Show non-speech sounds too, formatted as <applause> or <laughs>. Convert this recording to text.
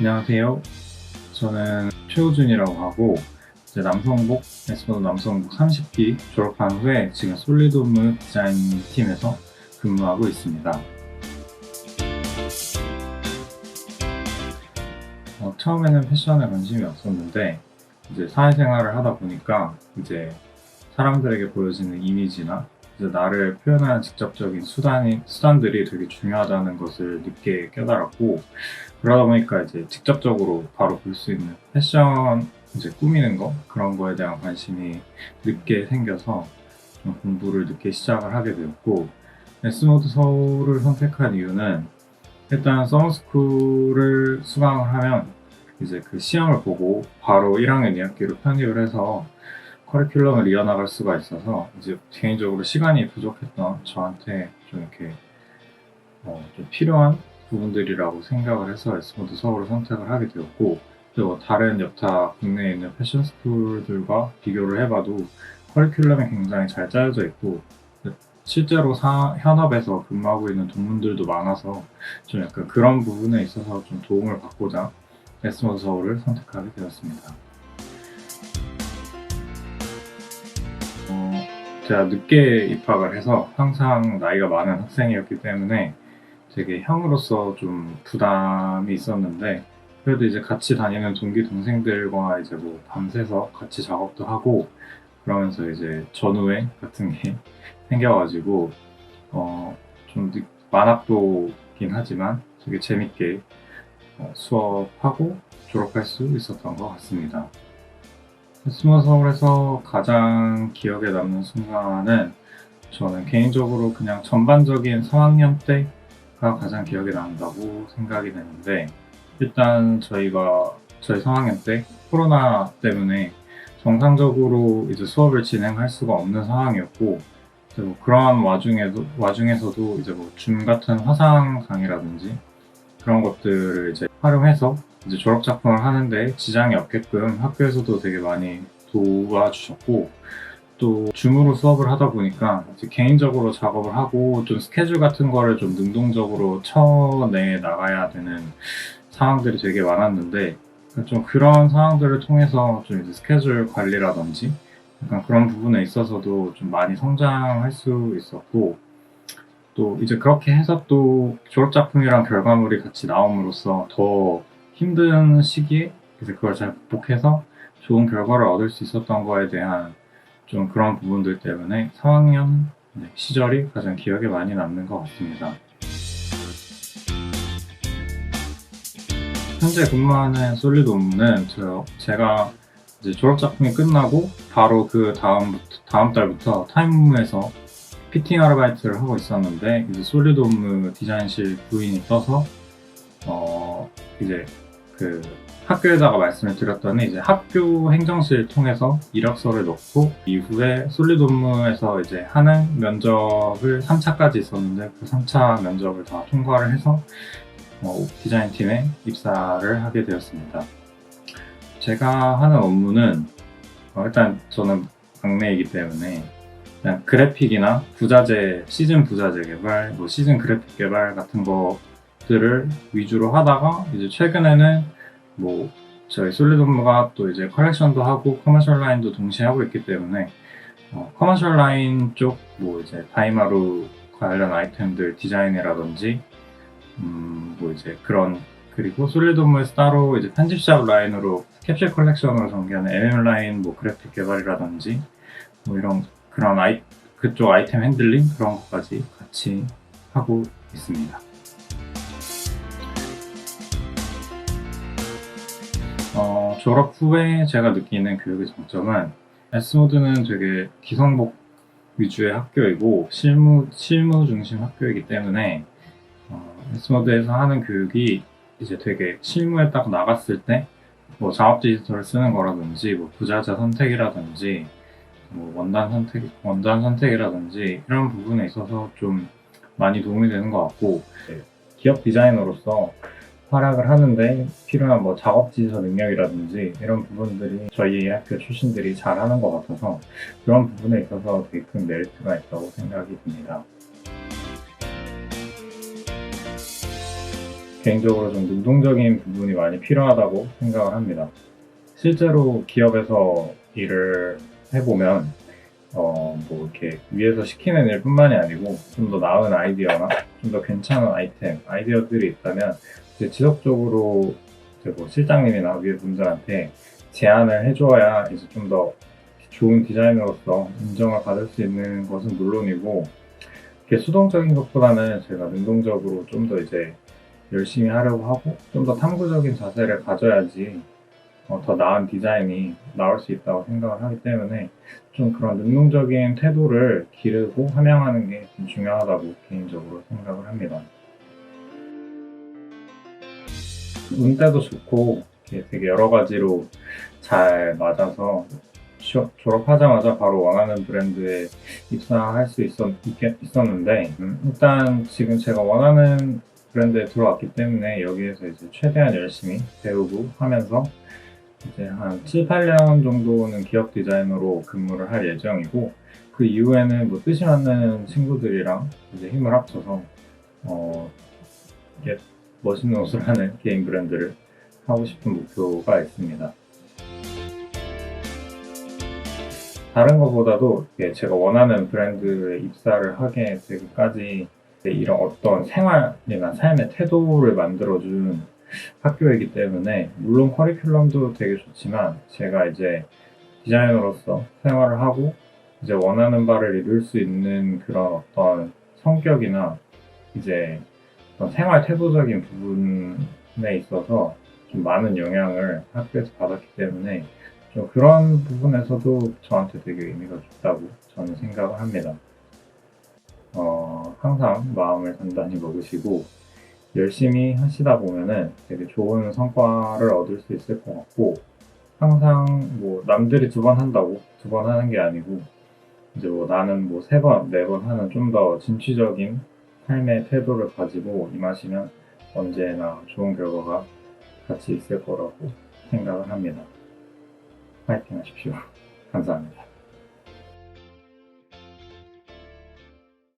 안녕하세요. 저는 최호준이라고 하고 이제 남성복, 에스포도 남성복 30기 졸업한 후에 지금 솔리드홈 디자인 팀에서 근무하고 있습니다. 어, 처음에는 패션에 관심이 없었는데 이제 사회생활을 하다 보니까 이제 사람들에게 보여지는 이미지나 이제 나를 표현하는 직접적인 수단이, 수단들이 되게 중요하다는 것을 늦게 깨달았고 그러다 보니까 이제 직접적으로 바로 볼 수 있는 패션 이제 꾸미는 거 그런 거에 대한 관심이 늦게 생겨서 좀 공부를 늦게 시작을 하게 되었고 에스모드 서울을 선택한 이유는 일단 서머스쿨을 수강을 하면 이제 그 시험을 보고 바로 1학년 2학기로 편입을 해서 커리큘럼을 이어나갈 수가 있어서 이제 개인적으로 시간이 부족했던 저한테 좀 이렇게 어, 좀 필요한 부분들이라고 생각을 해서 에스모드 서울을 선택을 하게 되었고 그리고 다른 여타 국내에 있는 패션 스쿨들과 비교를 해봐도 커리큘럼이 굉장히 잘 짜여져 있고 실제로 사- 현업에서 근무하고 있는 동문들도 많아서 좀 약간 그런 부분에 있어서 좀 도움을 받고자 에스모드 서울을 선택하게 되었습니다. 제가 늦게 입학을 해서 항상 나이가 많은 학생이었기 때문에 되게 형으로서 좀 부담이 있었는데 그래도 이제 같이 다니는 동기 동생들과 이제 뭐 밤새서 같이 작업도 하고 그러면서 이제 전우회 같은 게 <laughs> 생겨가지고 어 좀 만학도긴 하지만 되게 재밌게 어, 수업하고 졸업할 수 있었던 것 같습니다. 스모 서울에서 가장 기억에 남는 순간은 저는 개인적으로 그냥 전반적인 3학년 때가 가장 기억에 남는다고 생각이 되는데 일단 저희가 저희 3학년 때 코로나 때문에 정상적으로 이제 수업을 진행할 수가 없는 상황이었고 뭐 그러한 와중에도 와중에서도 이제 뭐 줌 같은 화상 강의라든지 그런 것들을 이제 활용해서 이제 졸업 작품을 하는데 지장이 없게끔 학교에서도 되게 많이 도와주셨고 또 줌으로 수업을 하다 보니까 개인적으로 작업을 하고 좀 스케줄 같은 거를 좀 능동적으로 쳐내 나가야 되는 상황들이 되게 많았는데 좀 그런 상황들을 통해서 좀 이제 스케줄 관리라든지 약간 그런 부분에 있어서도 좀 많이 성장할 수 있었고 또 이제 그렇게 해서 또 졸업 작품이랑 결과물이 같이 나옴으로써 더 힘든 시기에 이제 그걸 잘 극복해서 좋은 결과를 얻을 수 있었던 거에 대한 좀 그런 부분들 때문에 3학년 시절이 가장 기억에 많이 남는 것 같습니다. 현재 근무하는 솔리드 업무는 저, 제가 이제 졸업 작품이 끝나고 바로 그 다음 다음 달부터 타임무에서 피팅 아르바이트를 하고 있었는데 이제 솔리드 업무 디자인실 부인이 떠서 어 이제 그 학교에다가 말씀을 드렸더니 이제 학교 행정실 통해서 이력서를 넣고 이후에 솔리드 업무에서 이제 하는 면접을 3차까지 있었는데 그 3차 면접을 다 통과를 해서 어, 디자인 팀에 입사를 하게 되었습니다. 제가 하는 업무는 어, 일단 저는 막내이기 때문에 그냥 그래픽이나 부자재, 시즌 부자재 개발, 뭐 시즌 그래픽 개발 같은 것들을 위주로 하다가 이제 최근에는 뭐 저희 솔리드 업무가 또 이제 컬렉션도 하고 커머셜 라인도 동시에 하고 있기 때문에 어, 커머셜 라인 쪽 뭐 이제 다이마루 관련 아이템들 디자인이라든지 음, 뭐 이제 그런 그리고 솔리드 업무에서 따로 이제 편집샵 라인으로 캡슐 컬렉션으로 전개하는 MM 라인 뭐 그래픽 개발이라든지 뭐 이런 그런 아이 그쪽 아이템 핸들링 그런 것까지 같이 하고 있습니다. 어, 졸업 후에 제가 느끼는 교육의 장점은 S모드는 되게 기성복 위주의 학교이고 실무 실무 중심 학교이기 때문에 어, S모드에서 하는 교육이 이제 되게 실무에 딱 나갔을 때 뭐 작업 디지털을 쓰는 거라든지 뭐 부자재 선택이라든지 뭐 원단 선택 원단 선택이라든지 이런 부분에 있어서 좀 많이 도움이 되는 것 같고 기업 디자이너로서 활약을 하는데 필요한 뭐 작업 지서 능력이라든지 이런 부분들이 저희 학교 출신들이 잘하는 것 같아서 그런 부분에 있어서 되게 큰 메리트가 있다고 생각이 듭니다. 개인적으로 좀 능동적인 부분이 많이 필요하다고 생각을 합니다. 실제로 기업에서 일을 해보면 어, 뭐 이렇게 위에서 시키는 일뿐만이 아니고 좀 더 나은 아이디어나 좀 더 괜찮은 아이템, 아이디어들이 있다면 이제 지속적으로 이제 뭐 실장님이나 위에 분들한테 제안을 해줘야 이제 좀 더 좋은 디자이너로서 인정을 받을 수 있는 것은 물론이고 이렇게 수동적인 것보다는 제가 능동적으로 좀 더 이제 열심히 하려고 하고 좀 더 탐구적인 자세를 가져야지 어, 더 나은 디자인이 나올 수 있다고 생각을 하기 때문에 좀 그런 능동적인 태도를 기르고 함양하는 게좀 중요하다고 개인적으로 생각을 합니다. 운때도 좋고 되게 여러 가지로 잘 맞아서 취업- 졸업하자마자 바로 원하는 브랜드에 입사할 수 있었, 는데 일단 지금 제가 원하는 브랜드에 들어왔기 때문에 여기에서 이제 최대한 열심히 배우고 하면서 이제 한 7, 8년 정도는 기업 디자이너로 근무를 할 예정이고 그 이후에는 뭐 뜻이 맞는 친구들이랑 이제 힘을 합쳐서 어 이게 멋있는 옷을 하는 <laughs> 개인 브랜드를 하고 싶은 목표가 있습니다. 다른 것보다도 제가 원하는 브랜드에 입사를 하게 되기까지 이런 어떤 생활이나 삶의 태도를 만들어준 학교이기 때문에 물론 커리큘럼도 되게 좋지만 제가 이제 디자이너로서 생활을 하고 이제 원하는 바를 이룰 수 있는 그런 어떤 성격이나 이제 어떤 생활 태도적인 부분에 있어서 좀 많은 영향을 학교에서 받았기 때문에 좀 그런 부분에서도 저한테 되게 의미가 깊다고 저는 생각을 합니다. 어, 항상 마음을 단단히 먹으시고 열심히 하시다 보면은 되게 좋은 성과를 얻을 수 있을 것 같고 항상 뭐 남들이 두 번 한다고 두 번 하는 게 아니고 이제 뭐 나는 뭐 세 번, 네 번 하는 좀 더 진취적인 삶의 태도를 가지고 임하시면 언제나 좋은 결과가 같이 있을 거라고 생각을 합니다. 파이팅 하십시오. <laughs> 감사합니다.